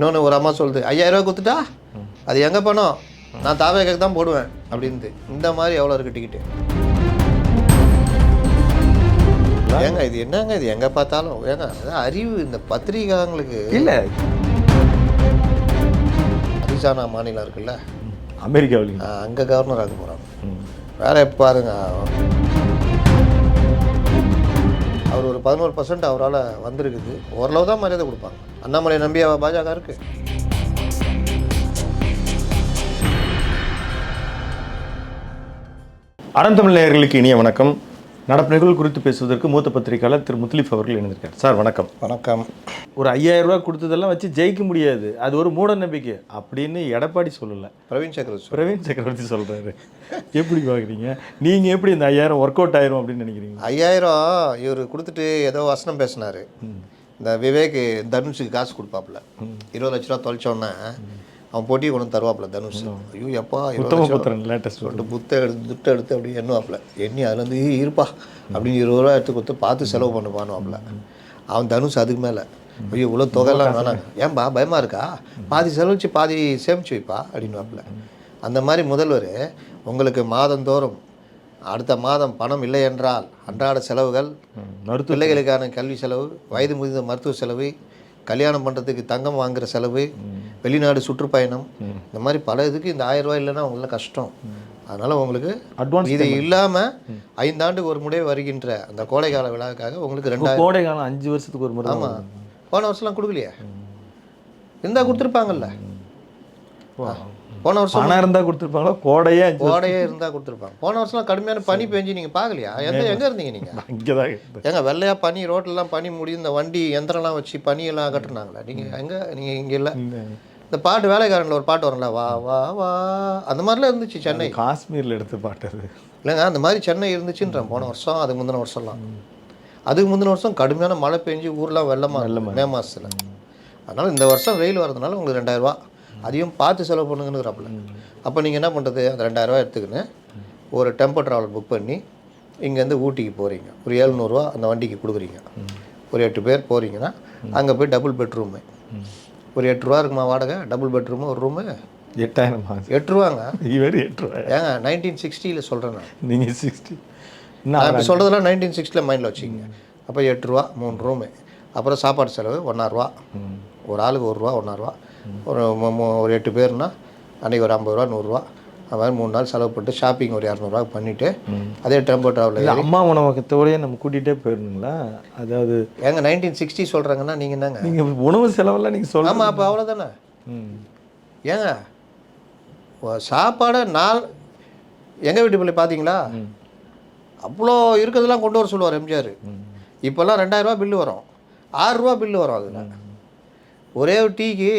இன்னொன்று ஒரு அம்மா சொல்லுது ஐயாயிரரூவா கொடுத்துட்டா? அது எங்கே பணம்? நான் தாவேக்காக தான் போடுவேன் அப்படின்ட்டு இந்த மாதிரி எவ்வளோ இருக்குது டிக்கெட்டு ஏங்க இது என்னங்க இது எங்கே பார்த்தாலும்? ஏங்க அதான் அறிவு இந்த பத்திரிகாங்களுக்கு இல்லை. அரிசானா மாநிலம் இருக்குல்ல? அமெரிக்காவிலையும் அங்கே கவர்னர் ஆக போகிறாங்க வேற பாருங்க அவர் ஒரு பதினோரு பர்சன்ட் அவரால் வந்திருக்குது. ஓரளவு தான் மரியாதை கொடுப்பாங்க. அண்ணாமலை நம்பி அவ பாஜக இருக்கு. அறந்தமிழ் நேயர்களுக்கு இனிய வணக்கம். நடப்பு நிகழ்வு குறித்து பேசுவதற்கு மூத்த பத்திரிகையாளர் திரு முத்தலீஃப் அவர்கள் இணைந்திருக்கார். சார் வணக்கம். வணக்கம். ஒரு ஐயாயிரம் ரூபாய் கொடுத்ததெல்லாம் வச்சு ஜெயிக்க முடியாது. அது ஒரு மூட நம்பிக்கை. அப்படின்னு எடப்பாடி சொல்லலை. பிரவீன் சக்கரவர்த்தி பிரவீன் சக்கரவர்த்தி சொல்றாரு. எப்படி பார்க்குறீங்க நீங்கள் எப்படி இந்த ஐயாயிரம் ஒர்க் அவுட் ஆயிரும் அப்படின்னு நினைக்கிறீங்க? ஐயாயிரம் இவர் கொடுத்துட்டு ஏதோ வசனம் பேசினார். இந்த விவேக் தனுஷுக்கு காசு கொடுப்பாப்புல. இருபது லட்ச ரூபா தொலைச்சோன்னே அவன் போட்டி கொண்டு தருவாப்புல தனுஷ். ஐயோ எப்பா லேட்டஸ்ட் சொல்லிட்டு புத்தை எடுத்து துட்டை எடுத்து அப்படியே எண்ணுவாப்புல. எண்ணி அதுல இருந்து "ஏய், இருப்பா. அப்படின்னு இருபது ரூபா எடுத்து கொடுத்து பார்த்து செலவு பண்ணுவானுவாப்புல. அவன் தனுஷ் அதுக்கு மேலே. ஐயோ இவ்வளோ தொகைலாம் வேணாங்க ஏன்பா பயமா இருக்கா? பாதி செலவச்சு பாதி சேமிச்சு வைப்பா. அப்படின்னுவாப்புல. அந்த மாதிரி முதல்வர் உங்களுக்கு மாதந்தோறும் அடுத்த மாதம் பணம் இல்லை என்றால் அன்றாட செலவுகள் மருத்துவ பிள்ளைகளுக்கான கல்வி செலவு வயது முதிர்ந்த மருத்துவ செலவு கல்யாணம் பண்ணுறதுக்கு தங்கம் வாங்குற செலவு வெளிநாடு சுற்றுப்பயணம் இந்த மாதிரி பல இதுக்கு இந்த ஆயிரம் ரூபாய் இல்லைன்னா உங்களுக்கு கஷ்டம். அதனால் உங்களுக்கு அட்வான்ஸ் இது இல்லாமல் ஐந்தாண்டுக்கு ஒரு முறை வருகின்ற அந்த கோடைக்கால விழாவுக்காக உங்களுக்கு ரெண்டாயிரம் கோடை காலம் அஞ்சு வருஷத்துக்கு ஒரு முறை ஆமாம் போன வருஷம்லாம் கொடுக்கலையே? இருந்தால் கொடுத்துருப்பாங்கல்ல? போன வருஷம் பணம் இருந்தால் கொடுத்துருப்பாங்களோ? கோடையே கோடையே இருந்தால் கொடுத்துருப்பாங்க. போன வருஷம்லாம் கடுமையான பனி பெஞ்சு நீங்கள் பார்க்கலையா? எந்த எங்கே இருந்தீங்க நீங்கள் இங்கே தான் இருக்கு. ஏங்க வெள்ளையா பனி ரோட்லலாம் பனி முடி இந்த வண்டி எந்திரம்லாம் வச்சு பனியெல்லாம் கட்டுனாங்களா? நீங்கள் எங்கே நீங்கள் இங்கே இல்லை. இந்த பாட்டு வேலைக்காரனில் ஒரு பாட்டு வரும்ல வா வா வா. அந்த மாதிரிலாம் இருந்துச்சு சென்னை. காஷ்மீரில் எடுத்து பாட்டது இல்லைங்க அந்த மாதிரி சென்னை இருந்துச்சுன்றேன் போன வருஷம் அதுக்கு முந்தின வருஷம்லாம். அதுக்கு முந்தின வருஷம் கடுமையான மழை பெஞ்சு ஊர்லாம் வெள்ளமாக மே மாதத்தில் அதனால் இந்த வருஷம் வெயில் வரதுனால உங்களுக்கு ரெண்டாயிரரூவா அதையும் பார்த்து செலவு பண்ணுங்கன்னுறாப்புல அப்போ நீங்கள் என்ன பண்ணுறது அந்த ரெண்டாயிரரூவா எடுத்துக்கின்னு ஒரு டெம்போ ட்ராவல் புக் பண்ணி இங்கேருந்து ஊட்டிக்கு போகிறீங்க ஒரு ஏழ்நூறுவா அந்த வண்டிக்கு கொடுக்குறீங்க. ஒரு எட்டு பேர் போகிறீங்கன்னா அங்கே போய் டபுள் பெட்ரூமு ஒரு எட்டு ரூபா இருக்குமா வாடகை? டபுள் பெட்ரூமு ஒரு ரூமு எட்டாயிரம் எட்டு ரூபாங்க. இவர் எட்டு ரூபாய்? ஏங்க நைன்டீன் சிக்ஸ்டியில் சொல்கிறேன் நான். நீங்கள் சிக்ஸ்டி நான் சொல்கிறதெல்லாம் நைன்டீன் சிக்ஸ்டியில் மைண்டில் வச்சுக்கோங்க. அப்போ எட்டு ரூபா மூணு ரூமு அப்புறம் சாப்பாடு செலவு ஒன்றாயிரரூவா ஒரு ஆளுக்கு ஒரு ரூபா ஒன்றாயிரரூவா ஒரு ஒரு எட்டு பேர்னா அன்றைக்கி ஒரு ஐம்பது ரூபா நூறுரூவா அது மாதிரி மூணு நாள் செலவு பண்ணிட்டு ஷாப்பிங் ஒரு இரநூறுவா பண்ணிவிட்டு அதே டெம்போ ட்ராவலில் அம்மா உணவகத்தோடய நம்ம கூட்டிகிட்டே போயிருந்துங்களா அதாவது ஏங்க நைன்டீன் சிக்ஸ்டி சொல்கிறாங்கன்னா நீங்கள் என்னங்க? நீங்கள் உணவு செலவெல்லாம் நீங்கள் சொல்ல ஆமாம் அப்போ அவ்வளோதானே ம். ஏங்க சாப்பாடை நாள் எங்கள் வீட்டு பிள்ளை பார்த்தீங்களா அவ்வளோ இருக்கிறதெல்லாம் கொண்டு வர சொல்லுவார் எம்ஜிஆர். இப்போல்லாம் ரெண்டாயிரரூவா பில்லு வரும். ஆறுரூவா பில்லு வரும் அதில். ஒரே ஒரு டீக்கு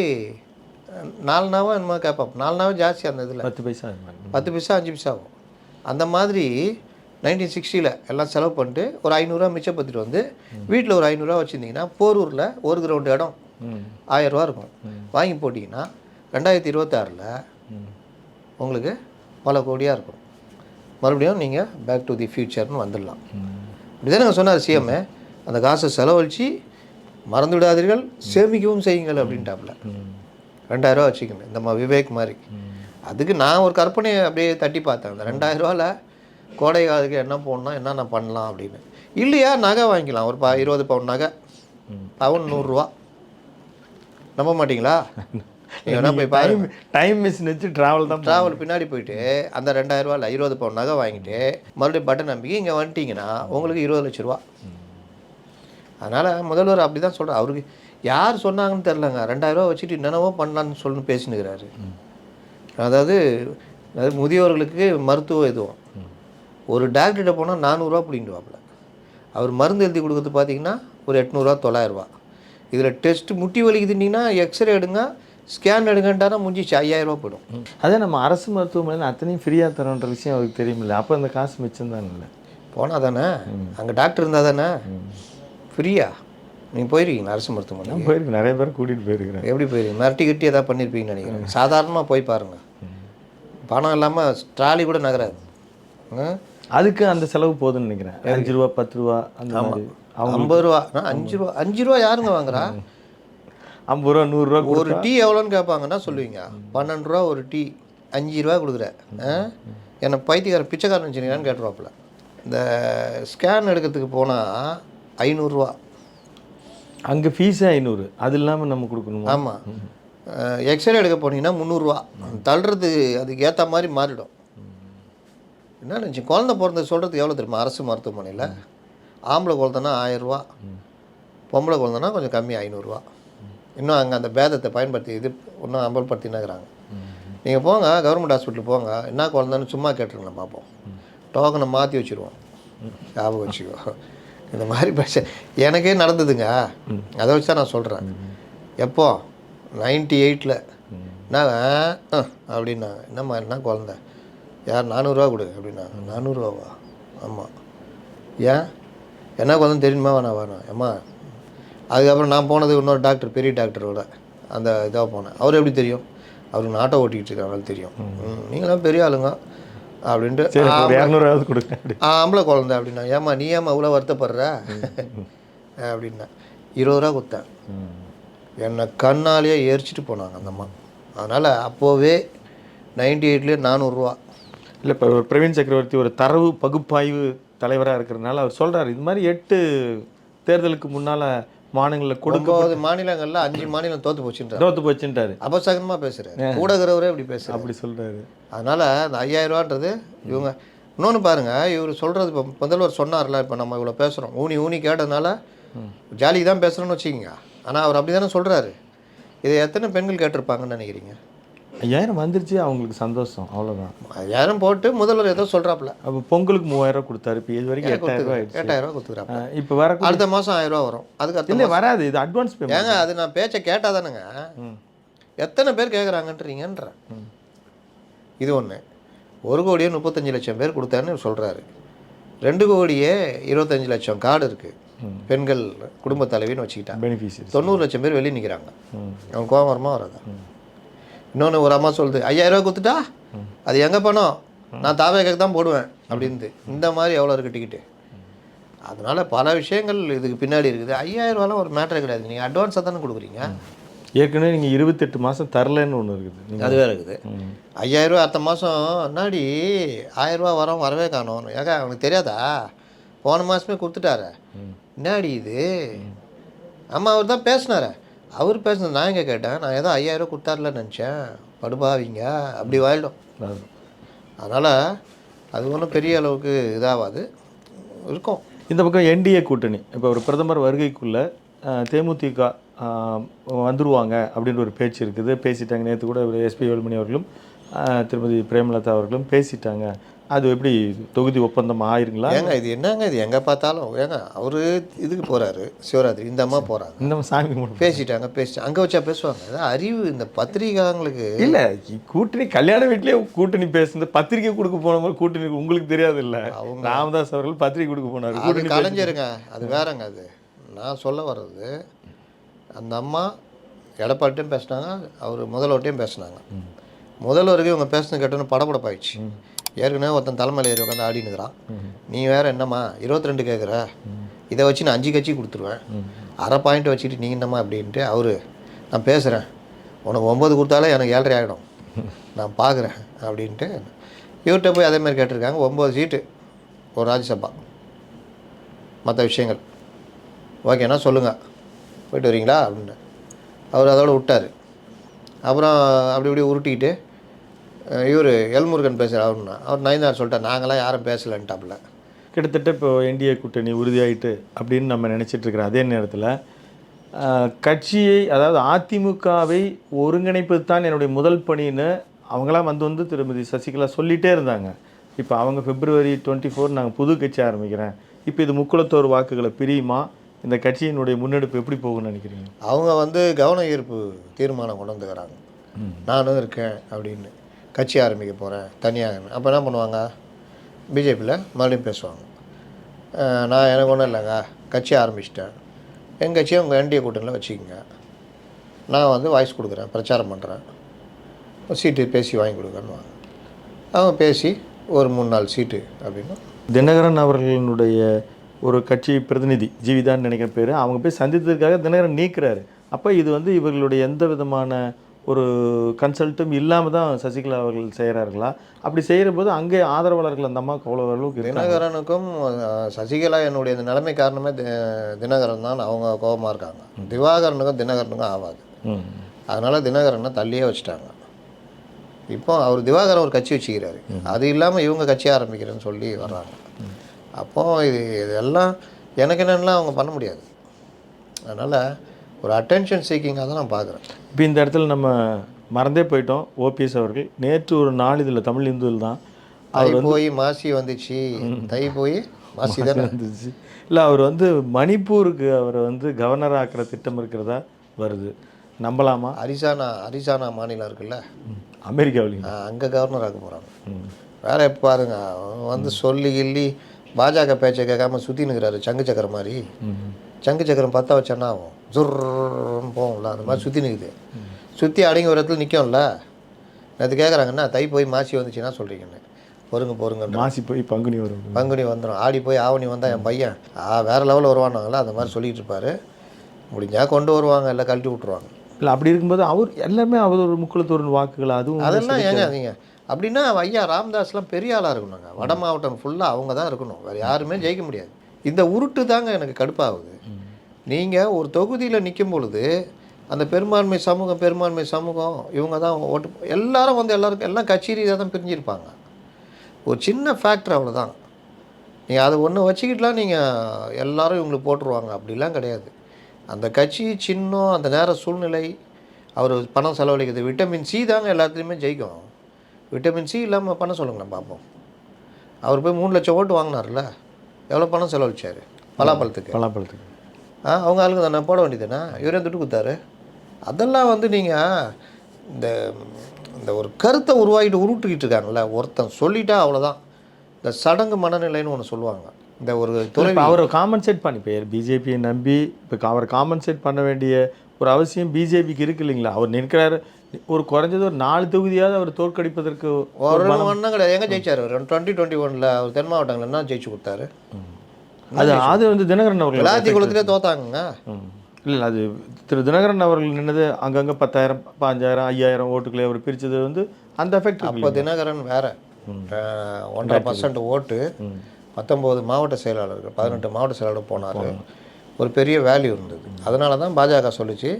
நாலு நாவா என்னமோ கேட்போம் நாலு நாவா ஜாஸ்தி அந்த இதில். பத்து பைசா. பத்து பைசா அஞ்சு பைசா ஆகும். அந்த மாதிரி நைன்டீன் சிக்ஸ்டியில் எல்லாம் செலவு பண்ணிட்டு ஒரு ஐநூறுரூவா மிச்சப்படுத்திட்டு வந்து வீட்டில் ஒரு ஐநூறுரூவா வச்சுருந்தீங்கன்னா போரூரில் ஒரு கிரவுண்டு இடம் ஆயிரரூவா இருக்கும். வாங்கி போட்டிங்கன்னா ரெண்டாயிரத்தி இருபத்தாறில் உங்களுக்கு பல கோடியாக இருக்கும். மறுபடியும் நீங்கள் பேக் டு தி ஃபியூச்சர்னு வந்துடலாம். இப்படிதானே சொன்னார் சிஎம் அந்த காசை செலவழித்து மறந்து விடாதீர்கள் சேமிக்கவும் செய்யுங்கள் அப்படின்ட்டாப்புல. ரெண்டாயிரரூவா வச்சுக்கணும் இந்த மா விவேக் மாதிரி. அதுக்கு நான் ஒரு கற்பனையை அப்படியே தட்டி பார்த்தேன். அந்த ரெண்டாயிரரூவாவில் கோடை காலத்துக்கு என்ன போடணும் என்னென்ன பண்ணலாம் அப்படின்னு. இல்லையா நகை வாங்கிக்கலாம். ஒரு ப இருபது பவுன் நகை. பவுன் நூறுரூவா. நம்ப மாட்டீங்களா? வேணா போய் டைம் மிஷின் வச்சு ட்ராவல் தான் ட்ராவல் பின்னாடி போயிட்டு அந்த ரெண்டாயிரம் ரூபாயில் இருபது பவுன் நகை வாங்கிட்டு மறுபடியும் பட்டன் நம்பிக்கை இங்கே வந்துட்டீங்கன்னா உங்களுக்கு இருபது லட்ச ரூபா. அதனால் முதல்வர் அப்படி தான் சொல்கிறார் அவருக்கு யார் சொன்னாங்கன்னு தெரிலங்க ரெண்டாயிரரூவா வச்சுட்டு என்னென்னவோ பண்ணலான்னு சொல்லி பேசினுக்கிறாரு. அதாவது அதாவது முதியோர்களுக்கு மருத்துவ இதுவும் ஒரு டாக்டர்கிட்ட போனால் நானூறுரூவா பிடிங்கிடுவாப்புல. அவர் மருந்து எழுதி கொடுக்குறது பார்த்தீங்கன்னா ஒரு எட்நூறுரூவா தொள்ளாயிரரூவா இதில் டெஸ்ட் முட்டி வலிக்குதுன்னீங்கன்னா எக்ஸ்ரே எடுங்க ஸ்கேன் எடுங்கன்ட்டானா முடிஞ்சிச்சு ஐயாயிரரூவா போயிடும். அதே நம்ம அரசு மருத்துவமனையில் அத்தனையும் ஃப்ரீயாக தரோன்ற விஷயம் அவருக்கு தெரியுமில்ல. அப்போ அந்த காசு மிச்சம் தான் இல்லை? போனால் தானே? அங்கே டாக்டர் இருந்தால் தானே? ஃப்ரீயா? நீங்கள் போயிருக்கீங்களா அரசு மருத்துவமனை போயிருக்கு நிறைய பேர் கூட்டிகிட்டு போயிருக்கிறேன். எப்படி போயிருக்கீங்க மிரட்டி கட்டி எதாவது பண்ணியிருப்பீங்கன்னு நினைக்கிறேன். சாதாரணமாக போய் பாருங்கள் பணம் இல்லாமல் ட்ராலி கூட நகராது? அதுக்கு அந்த செலவு போதும்னு நினைக்கிறேன். அஞ்சு ரூபா பத்து ரூபா அந்த ஐம்பது ரூபா. அஞ்சு ரூபா அஞ்சு ரூபா யாருங்க வாங்குறா? ஐம்பது ரூபா நூறுரூவா ஒரு டீ எவ்வளோன்னு கேட்பாங்கன்னா சொல்லுவீங்க. பன்னெண்டு ரூபா ஒரு டீ அஞ்சு ரூபா கொடுக்குற. ஆ? என்னை பைத்தியக்கார பிச்சைக்காரன் வச்சுருக்கான்னு கேட்டுருவாப்புல. இந்த ஸ்கேன் எடுக்கிறதுக்கு போனால் ஐநூறுரூவா அங்கே ஃபீஸே ஐநூறு? அது இல்லாமல் நம்ம கொடுக்கணுமா? ஆமாம் எக்ஸ்ரே எடுக்க போனீங்கன்னா முந்நூறுரூவா தள்ளுறது அதுக்கு ஏற்ற மாதிரி மாறிடும். என்ன நினச்சி குழந்தை பிறந்தது சொல்கிறது எவ்வளோ தெரியுமா? அரசு மருத்துவமனையில். ஆம்பளை குழந்தைனா ஆயிரரூவா பொம்பளை குழந்தைனா கொஞ்சம் கம்மி ஐநூறுரூவா இன்னும் அங்கே அந்த பேதத்தை பயன்படுத்தி இது இன்னும் அமல்படுத்தினாக்குறாங்க நீங்கள் போங்க கவர்மெண்ட் ஹாஸ்பிட்டல் போங்க. என்ன குழந்தைன்னு சும்மா கேட்டுருங்களேன் பார்ப்போம். டோக்கனை மாற்றி வச்சுருவோம். ஞாபகம் வச்சுக்கோ. இந்த மாதிரி பிரச்சனை எனக்கே நடந்ததுங்க. அதை வச்சு தான் நான் சொல்கிறேன் எப்போ? நைன்டி எயிட்டில் என்னங்க ஆ, அப்படின்னாங்க என்னம்மா என்ன குழந்த? யார் நானூறுரூவா கொடு அப்படின்னாங்க நானூறுரூவாவா ஆமாம் ஏன்? என்ன குழந்தைன்னு தெரியுமா வேணாம் வேணாம். ஏம்மா அதுக்கப்புறம் நான் போனது இன்னொரு டாக்டர் பெரிய டாக்டரோட அந்த இதாக போனேன். அவர் எப்படி தெரியும்? அவருக்கு நாட்டை ஓட்டிக்கிட்டு இருக்காங்க தெரியும். ம், நீங்களாம் பெரிய ஆளுங்க. அப்படின்ட்டு இரநூறுவாவது கொடுங்க. ஆம்பளை குழந்தை அப்படின்னா ஏம்மா நீ ஏம்மா இவ்வளோ வருத்தப்படுற? அப்படின்னா இருபது ரூபா கொடுத்தேன். என்னை கண்ணாலேயே எரிச்சிட்டு போனாங்க அந்த அம்மா. அதனால் அப்போவே நைன்டி எயிட்லேயே நானூறுரூவா இல்லை இப்போ பிரவீன் சக்கரவர்த்தி ஒரு தரவு பகுப்பாய்வு தலைவராக இருக்கிறதுனால அவர் சொல்றாரு இது மாதிரி எட்டு தேர்தலுக்கு முன்னால் மாநிலங்களில் கொடுக்க மாநிலங்களில் அஞ்சு மாநிலம் தோற்று போச்சுன்றார். தோத்து போச்சுட்டாரு அபசகனமாக பேசுகிறார் கூடகிறவரே இப்படி பேசுகிறார் அப்படி சொல்றாரு. அதனால் அந்த ஐயாயிரம் ரூபான்றது இவங்க இன்னொன்று பாருங்கள் இவர் சொல்கிறது இப்போ முதல்வர் சொன்னார்ல இப்போ நம்ம இவ்வளோ பேசுகிறோம் ஊனி ஊனி கேட்டதுனால ஜாலிக்கு தான் பேசுகிறோன்னு வச்சுக்கிங்க. ஆனால் அவர் அப்படி தானே சொல்கிறாரு இதை எத்தனை பெண்கள் கேட்டிருப்பாங்கன்னு நினைக்கிறீங்க? ஐயாயிரம் வந்துருச்சு அவங்களுக்கு சந்தோஷம். அவ்வளோதான் ஐயாயிரம் போட்டு முதல்வர் ஏதோ சொல்கிறாப்புல அப்போ பொங்கலுக்கு மூவாயிரம் கொடுத்தாரு இப்போ இது வரைக்கும் எட்டாயிரம் ஆயிடுச்சு. எட்டாயிரம் ரூபா கொடுத்துக்கிறாப்புல அஹ் இப்போ வர அடுத்த மாதம் ஆயிரம் ரூபா வரும். அதுக்கு இல்லை வராது இது அட்வான்ஸ் பேமெண்ட் ஏங்க அது நான் பேச்சை கேட்டால் தானேங்க எத்தனை பேர் கேட்குறாங்கன்றீங்கன்ற இது ஒன்று ஒரு கோடியே முப்பத்தஞ்சு லட்சம் பேர் கொடுத்தாருன்னு சொல்கிறாரு ரெண்டு கோடியே இருபத்தஞ்சு லட்சம் கார்டு இருக்குது பெண்கள் குடும்ப தலைவின்னு வச்சுக்கிட்டாங்க பெனிஃபிஷியரி தொண்ணூறு லட்சம் பேர் வெளியே நிற்கிறாங்க அவன் கோவம் வருமா வராதா? இன்னொன்று ஒரு அம்மா சொல்லுது ஐயாயிரம் ரூபா கொடுத்துட்டா? அது எங்கே பணம்? நான் தாவேக்கு தான் போடுவேன் அப்படின்ட்டு இந்த மாதிரி எவ்வளோ இருக்குது டிக்கெட்டு அதனால் பல விஷயங்கள் இதுக்கு பின்னாடி இருக்குது. ஐயாயிரம் ரூபாலாம் ஒரு மேட்டரே கிடையாது. நீங்கள் அட்வான்ஸாக தானே கொடுக்குறீங்க. ஏற்கனவே நீங்கள் இருபத்தெட்டு மாதம் தரலன்னு ஒன்று இருக்குது. அது வேற இருக்குது. ஐயாயிரம் ரூபா அடுத்த மாதம் முன்னாடி ஆயிரம் ரூபா வரோம் வரவே காணோம். ஏக்கா அவனுக்கு தெரியாதா? போன மாதமே கொடுத்துட்டாரு. என்னடி இது? ஆமாம் அவர் தான் பேசினாரு. அவர் பேசுனது நான் எங்கே கேட்டேன்? நான் ஏதோ ஐயாயிரம் ரூபா கொடுத்தாருலன்னு நினச்சேன். படுபாவிங்க. அப்படி வாயிடும். அதனால் அது ஒன்றும் பெரிய அளவுக்கு இதாகாது இருக்கும். இந்த பக்கம் என்டிஏ கூட்டணி. இப்போ ஒரு பிரதமர் வருகைக்குள்ள தேமுதிக அஹ், வந்துருவாங்க அப்படின்ற ஒரு பேச்சு இருக்குது. பேசிட்டாங்க. நேற்று கூட எஸ்பி வேலுமணி அவர்களும் திருமதி பிரேமலதா அவர்களும் பேசிட்டாங்க. அது எப்படி தொகுதி ஒப்பந்தம் ஆயிருங்களா? ஏங்க இது என்னங்க இது எங்கே பார்த்தாலும்? ஏங்க அவர் இதுக்கு போகிறாரு சிவராத்திரி. இந்த அம்மா போகிறாங்க இந்த சாமி பேசிட்டாங்க பேசிட்டாங்க அங்கே வச்சா பேசுவாங்க. அதான் அறிவு இந்த பத்திரிகாரங்களுக்கு இல்ல கூட்டணி கல்யாண வீட்லயே கூட்டணி பேசுனது பத்திரிக்கை கொடுக்க போன மாதிரி கூட்டணி உங்களுக்கு தெரியாது இல்ல. அவங்க- ராமதாஸ் அவர்கள் பத்திரிக்கை கொடுக்க போனாரு அது கூட்டணி கலைஞருங்க அது வேறங்க அது. நான் சொல்ல வர்றது அந்த அம்மா எடப்பாட்டையும் பேசினாங்க அவர் முதல்வர்கிட்டையும் பேசினாங்க. முதல்வருக்கு இவங்க பேசுனது கேட்டோன்னு படபடப்பாயிடுச்சு. ஏற்கனவே ஒருத்தன் தலைமையில் ஏறி உட்காந்து ஆடினுக்கிறான் நீ வேற என்னம்மா இருபத்தி ரெண்டு கேட்குற இதை வச்சு நான் அஞ்சு கட்சி கொடுத்துருவேன். அரை பாயிண்ட் வச்சுட்டு நீ என்னம்மா அப்படின்ட்டு அவர் நான் பேசுகிறேன் உனக்கு ஒம்பது கொடுத்தாலே எனக்கு ஏழரை ஆகிடும் நான் பார்க்குறேன் அப்படின்ட்டு இவர்கிட்ட போய் அதேமாதிரி கேட்டிருக்காங்க. ஒம்பது சீட்டு ஒரு ராஜ்யசபா. மற்ற விஷயங்கள். ஓகேண்ணா சொல்லுங்கள் போயிட்டு வரீங்களா? அப்படின்னு. அவர் அதோட விட்டார். அப்புறம் அப்படி இப்படி உருட்டிக்கிட்டு இவர் எல்முருகன் பேசுகிறார் அவருன்னா. அவர் நயன்தார் சொல்லிட்டார் நாங்களாம் யாரும் பேசலன்ட்டாப்புல. கிட்டத்தட்ட இப்போ என்டிஏ கூட்டணி உறுதியாயிட்டு அப்படின்னு நம்ம நினைச்சிட்டு இருக்கிற அதே நேரத்தில் கட்சியை அதாவது அதிமுகவை ஒருங்கிணைப்பது தான் என்னுடைய முதல் பணின்னு அவங்களாம் வந்து வந்து திருமதி சசிகலா சொல்லிகிட்டே இருந்தாங்க. இப்போ அவங்க பிப்ரவரி டுவெண்ட்டி ஃபோர் நாங்கள் புது கட்சி ஆரம்பிக்கிறேன். இப்போ இது முக்குளத்தோர் வாக்குகளை பிரியுமா? இந்த கட்சியினுடைய முன்னெடுப்பு எப்படி போகும்னு நினைக்கிறீங்க? அவங்க வந்து கவன ஈர்ப்பு தீர்மானம் கொண்டு வந்துக்கிறாங்க. நானும் இருக்கேன் அப்படின்னு. கட்சி ஆரம்பிக்க போகிறேன் தனியாக அப்போ என்ன பண்ணுவாங்க? பிஜேபியில் மறுபடியும் பேசுவாங்க. நான் எனக்கு ஒன்றும் இல்லைங்க கட்சி ஆரம்பிச்சிட்டேன். என் கட்சியை உங்கள் என்டிஏ கூட்டணியில் வச்சுக்கோங்க. நான் வந்து வாய்ஸ் கொடுக்குறேன் பிரச்சாரம் பண்ணுறேன் சீட்டு பேசி வாங்கி கொடுக்கன்னு அவங்க பேசி ஒரு மூணு நாலு சீட்டு அப்படின்னு. தினகரன் அவர்களினுடைய ஒரு கட்சி பிரதிநிதி ஜீவிதான்னு நினைக்கிற பேர் அவங்க போய் சந்தித்ததுக்காக தினகரன் நீக்கிறாரு. அப்போ இது வந்து இவர்களுடைய எந்த விதமான ஒரு கன்சல்ட்டும் இல்லாமல் தான் சசிகலா அவர்கள் செய்கிறார்களா அப்படி செய்கிற போது அங்கே ஆதரவாளர்கள் அந்த அம்மாவுக்கு அவ்வளோ அளவுக்கு தினகரனுக்கும் சசிகலா என்னுடைய இந்த நிலைமை காரணமே தினகரன் தான். அவங்க கோபமாக இருக்காங்க. திவாகரனுக்கும் தினகரனுக்கும் ஆகாது அதனால் தினகரனை தள்ளியே வச்சுட்டாங்க. இப்போ அவர் திவாகரன் ஒரு கட்சி வச்சுக்கிறாரு. அது இல்லாமல் இவங்க கட்சி ஆரம்பிக்கிறேன்னு சொல்லி வர்றாங்க. அப்போ இது இதெல்லாம் எனக்கு என்னென்னலாம் அவங்க பண்ண முடியாது. அதனால் ஒரு அட்டென்ஷன் சீக்கிங்காக தான் நான் பார்க்குறேன். இப்போ இந்த இடத்துல நம்ம மறந்தே போயிட்டோம் ஓபிஎஸ் அவர்கள். நேற்று ஒரு நாளிதழில் தமிழ் இந்துவில் தான். தை போய் மாசி வந்துச்சு. தை போய் மாசி தானே? இருந்துச்சு இல்லை அவர் வந்து மணிப்பூருக்கு அவரை வந்து கவர்னர் ஆக்கிற திட்டம் இருக்கிறதா வருது. நம்பலாமா? அரிசானா அரிசானா மாநிலம் இருக்குல்ல? அமெரிக்காவிலையும். அங்கே கவர்னர் ஆக்க போகிறாங்க வேற எப்போ பாருங்க வந்து சொல்லி கிள்ளி பாஜக பேச்சை கேட்காம சுற்றி நிற்கிறாரு சங்கு சக்கரம் மாதிரி. சங்கு சக்கரம் பற்ற வச்சேன்னா ஆகும். ஜுர்ன்னு போகும்ல அந்த மாதிரி சுற்றி நிற்குது சுற்றி அடங்கி ஒரு இடத்துல நிற்கும்ல நேற்று கேட்குறாங்கன்னா தை போய் மாசி வந்துச்சுன்னா சொல்கிறீங்கன்னு பொறுங்க பொறுங்க மாசி போய் பங்குனி வரும். பங்குனி வந்துடும் ஆடி போய் ஆவணி வந்தால் என் பையன் வேறு லெவலில் வருவானாங்களா அந்த மாதிரி சொல்லிட்டு இருப்பாரு. முடிஞ்சா கொண்டு வருவாங்க இல்லை கழட்டி விட்ருவாங்க இல்லை அப்படி இருக்கும்போது அவர் எல்லாமே அவர் ஒரு முக்குளத்தூரின் வாக்குகள் அதுவும் அதெல்லாம் ஏங்க நீங்கள் அப்படின்னா ஐயா ராமதாஸ்லாம் பெரிய ஆளாக இருக்கணுங்க. வட மாவட்டம் ஃபுல்லாக அவங்க தான் இருக்கணும். வேறு யாருமே ஜெயிக்க முடியாது. இந்த உருட்டு தாங்க எனக்கு கடுப்பாகுது. நீங்கள் ஒரு தொகுதியில் நிற்கும் பொழுது அந்த பெரும்பான்மை சமூகம் பெரும்பான்மை சமூகம் இவங்க தான் ஓட்டு எல்லாரும் வந்து எல்லாருக்கும் எல்லாம் கச்சேரியாக தான் பிரிஞ்சிருப்பாங்க. ஒரு சின்ன ஃபேக்டர் அவ்வளோதான் நீங்கள் அதை ஒன்று வச்சுக்கிட்டுலாம் நீங்கள் எல்லாரும் இவங்களுக்கு போட்டுருவாங்க. அப்படிலாம் கிடையாது. அந்த கட்சி சின்னம் அந்த நேர சூழ்நிலை அவர் பணம் செலவழிக்கிறது விட்டமின் சி தாங்க எல்லாத்துலேயுமே ஜெயிக்கும். விட்டமின் சி இல்லாமல் பண்ண சொல்லுங்களேன் பார்ப்போம் அவர் போய் மூணு லட்சம் ஓட்டு வாங்கினார்ல எவ்வளோ பணம் செலவழிச்சார்? பலாப்பழத்துக்கு. பலாப்பழத்துக்கு. ஆ அவங்க ஆளுங்க தானே? போட வேண்டியதுதானே? இவரே துட்டு கொடுத்தாரு. அதெல்லாம் வந்து நீங்கள் இந்த இந்த ஒரு கருத்தை உருவாக்கிட்டு உருட்டுக்கிட்டு இருக்காங்கல்ல ஒருத்தன் சொல்லிட்டா அவ்வளோதான் இந்த சடங்கு மனநிலைன்னு ஒன்று சொல்லுவாங்க. இந்த ஒரு துறை அவரை காம்பன்சேட் பண்ணி இப்போ பிஜேபியை நம்பி இப்போ அவரை காம்பன்சேட் பண்ண வேண்டிய ஒரு அவசியம் பிஜேபிக்கு இருக்கு இல்லைங்களா? அவர் நிற்கிறாரு ஒரு குறைஞ்சது ஒரு நாலு தொகுதியாவது அவர் தோற்கடிப்பதற்கு ஒரு ஒன்றும் கிடையாது எங்கே ஜெயிச்சார்? அவர் டுவெண்ட்டி டுவெண்ட்டி ஒனில் அவர் தென் மாவட்டங்கள் என்ன ஜெயிச்சு கொடுத்தாரு. அது அது வந்து தினகரன் அவர்கள் விளாத்தி குளத்திலே தோத்தாங்கங்க. ம். இல்லை அது திரு தினகரன் அவர்கள் நின்னது அங்கங்கே பத்தாயிரம் பாஞ்சாயிரம் ஐயாயிரம் ஓட்டுகளை அவர் பிரித்தது வந்து அந்த எஃபெக்ட் அப்போ தினகரன் வேற. ஒன்றரை பர்சன்ட் ஓட்டு பத்தொம்போது மாவட்ட செயலாளர்கள் பதினெட்டு மாவட்ட செயலாளர் போனார். ஒரு பெரிய வேல்யூ இருந்தது. அதனால தான் பாஜக சொல்லிச்சு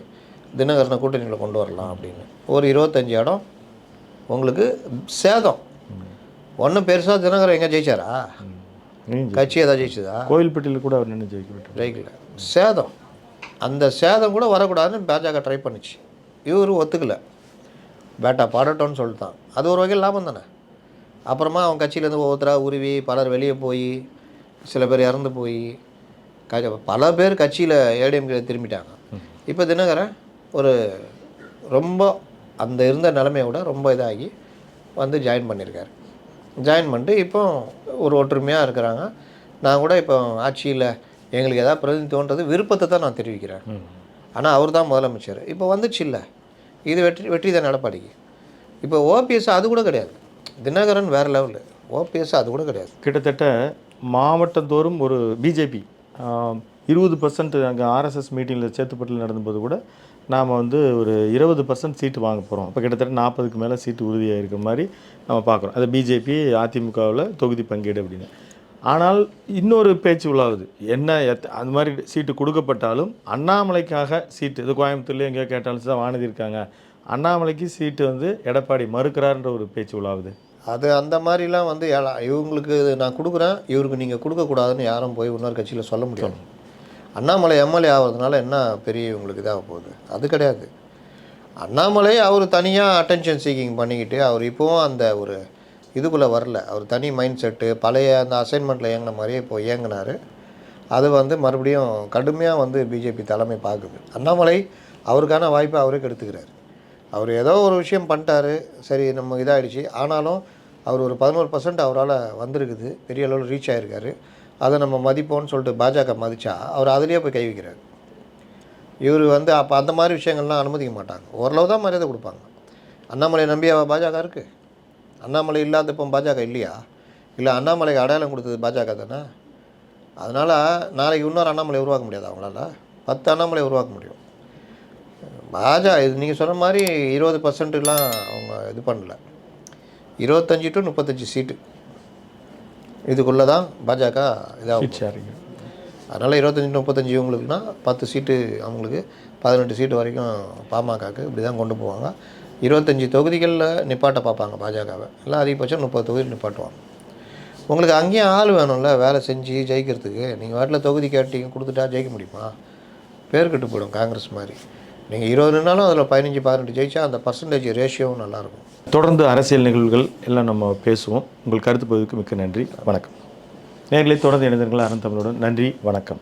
தினகரனை கூட்டணியில் கொண்டு வரலாம் அப்படின்னு. ஒரு இருபத்தஞ்சி இடம் உங்களுக்கு சேதம். ஒன்றும் பெருசாக தினகரன் எங்கே ஜெயிச்சாரா? கட்சி ஏதாவது ஜெயிச்சதா? கோயில்பட்டியில் கூட அவர் நின்று ஜெயிக்க ஜெயிக்கல சேதம். அந்த சேதம் கூட வரக்கூடாதுன்னு பாஜக ட்ரை பண்ணுச்சு. இவரு ஒத்துக்கல. பேட்டா பாடட்டோன்னு சொல்லிட்டான். அது ஒரு வகையில் லாபம் தானே. அப்புறமா அவன் கட்சியிலேருந்து ஒவ்வொருத்தராக உருவி பலர் வெளியே போய் சில பேர் இறந்து போய் பல பேர் கட்சியில் ஏடிஎம்கே திரும்பிட்டாங்க. இப்போ தினகரன் ஒரு ரொம்ப அந்த இருந்த நிலைமையை விட ரொம்ப இதாகி வந்து ஜாயின் பண்ணியிருக்காரு. ஜாயின் பண்ணிட்டு இப்போ ஒரு ஒற்றுமையாக இருக்கிறாங்க. நான் கூட இப்போ ஆட்சியில் எங்களுக்கு எதாவது பிரதிநிதித்துவன்றது விருப்பத்தை தான் நான் தெரிவிக்கிறேன். ஆனால் அவர் தான் முதலமைச்சர். இப்போ வந்துச்சு இல்லை. இது வெற்றி வெற்றி தான் எடப்பாடிக்கு இப்போ ஓபிஎஸ் அது கூட கிடையாது. தினகரன் வேறு லெவலு ஓபிஎஸ் அது கூட கிடையாது. கிட்டத்தட்ட மாவட்டந்தோறும் ஒரு பிஜேபி இருபது பர்சன்ட் அங்கே ஆர்எஸ்எஸ் மீட்டிங்கில் சேத்துப்பட்டில் நடந்தபோது கூட நாம் வந்து ஒரு இருபது பர்சன்ட் சீட்டு வாங்க போகிறோம் அப்போ கிட்டத்தட்ட நாற்பதுக்கு மேலே சீட்டு உறுதியாக இருக்கிற மாதிரி நம்ம பார்க்குறோம் அது பிஜேபி அதிமுகவில் தொகுதி பங்கீடு அப்படின்னு. ஆனால் இன்னொரு பேச்சு உலாவுது என்ன எத் அந்த மாதிரி சீட்டு கொடுக்கப்பட்டாலும் அண்ணாமலைக்காக சீட்டு இது கோயம்புத்தூர்லேயே எங்கேயோ கேட்டாலும் தான் வானதி இருக்காங்க. அண்ணாமலைக்கு சீட்டு வந்து எடப்பாடி மறுக்கிறார்ன்ற ஒரு பேச்சு உலாவுது அது அந்த மாதிரிலாம் வந்து இவங்களுக்கு இது நான் கொடுக்குறேன் இவருக்கு நீங்கள் கொடுக்கக்கூடாதுன்னு யாரும் போய் இன்னொரு கட்சியில் சொல்ல முடியாது. அண்ணாமலை எம்எல்ஏ ஆகிறதுனால என்ன பெரிய உங்களுக்கு இதாக போகுது? அது கிடையாது. அண்ணாமலை அவர் தனியாக அட்டென்ஷன் சீக்கிங் பண்ணிக்கிட்டு அவர் இப்போவும் அந்த ஒரு இதுக்குள்ளே வரல. அவர் தனி மைண்ட் செட்டு பழைய அந்த அசைன்மெண்ட்டில் இயங்கின மாதிரியே இப்போ இயங்கினார். அது வந்து மறுபடியும் கடுமையாக வந்து பிஜேபி தலைமை பார்க்குது. அண்ணாமலை அவருக்கான வாய்ப்பை அவரே கெடுத்துக்கிறார். அவர் ஏதோ ஒரு விஷயம் பண்ணிட்டாரு. சரி நம்ம இதாகிடுச்சு ஆனாலும் அவர் ஒரு பதினோரு பர்சன்ட் அவரால் வந்திருக்குது. பெரிய அளவில் ரீச் ஆகிருக்காரு அதை நம்ம மதிப்போம்னு சொல்லிட்டு பாஜக மதித்தா அவர் அதிலேயே போய் கை வைக்கிறார். இவர் வந்து அப்போ அந்த மாதிரி விஷயங்கள்லாம் அனுமதிக்க மாட்டாங்க. ஓரளவு தான் மரியாதை கொடுப்பாங்க. அண்ணாமலை நம்பியா பாஜக இருக்குது அண்ணாமலை இல்லாத இப்போ பாஜக இல்லையா? இல்லை அண்ணாமலைக்கு அடையாளம் கொடுத்தது பாஜக தானே? அதனால் நாளைக்கு இன்னொரு அண்ணாமலை உருவாக்க முடியாது அவங்களால? பத்து அண்ணாமலை உருவாக்க முடியும். பாஜக இது நீங்கள் சொன்ன மாதிரி இருபது பர்சன்ட்லாம் அவங்க இது பண்ணல. இருபத்தஞ்சி டு முப்பத்தஞ்சு சீட்டு இதுக்குள்ளே தான் பாஜக இதாகும். சரிங்க அதனால் இருபத்தஞ்சி முப்பத்தஞ்சு இவங்களுக்குனா பத்து சீட்டு அவங்களுக்கு பதினெட்டு சீட்டு வரைக்கும் பாமகக்கு இப்படி தான் கொண்டு போவாங்க. இருபத்தஞ்சி தொகுதிகளில் நிப்பாட்ட பார்ப்பாங்க பாஜகவை. இல்லை அதிகபட்சம் முப்பது தொகுதி நிப்பாட்டுவாங்க. உங்களுக்கு அங்கேயும் ஆள் வேணும்ல வேலை செஞ்சு ஜெயிக்கிறதுக்கு. நீங்கள் வாட்டில் தொகுதி கேட்டீங்க கொடுத்துட்டா ஜெயிக்க முடியுமா? பேர் கெட்டு போயிடும் காங்கிரஸ் மாதிரி. நீங்கள் இருபது நின்னாலும் அதில் பதினஞ்சு பதினெட்டு ஜெயிச்சா அந்த பர்சன்டேஜ் ரேஷியோவும் நல்லாயிருக்கும். தொடர்ந்து அரசியல் நிகழ்வுகள் எல்லாம் நம்ம பேசுவோம். உங்கள் கருத்து பதிவுக்கு மிக்க நன்றி. வணக்கம். நேர்களை தொடர்ந்து இணைந்தீர்கள் அறந்தமிழுடன் நன்றி. வணக்கம்.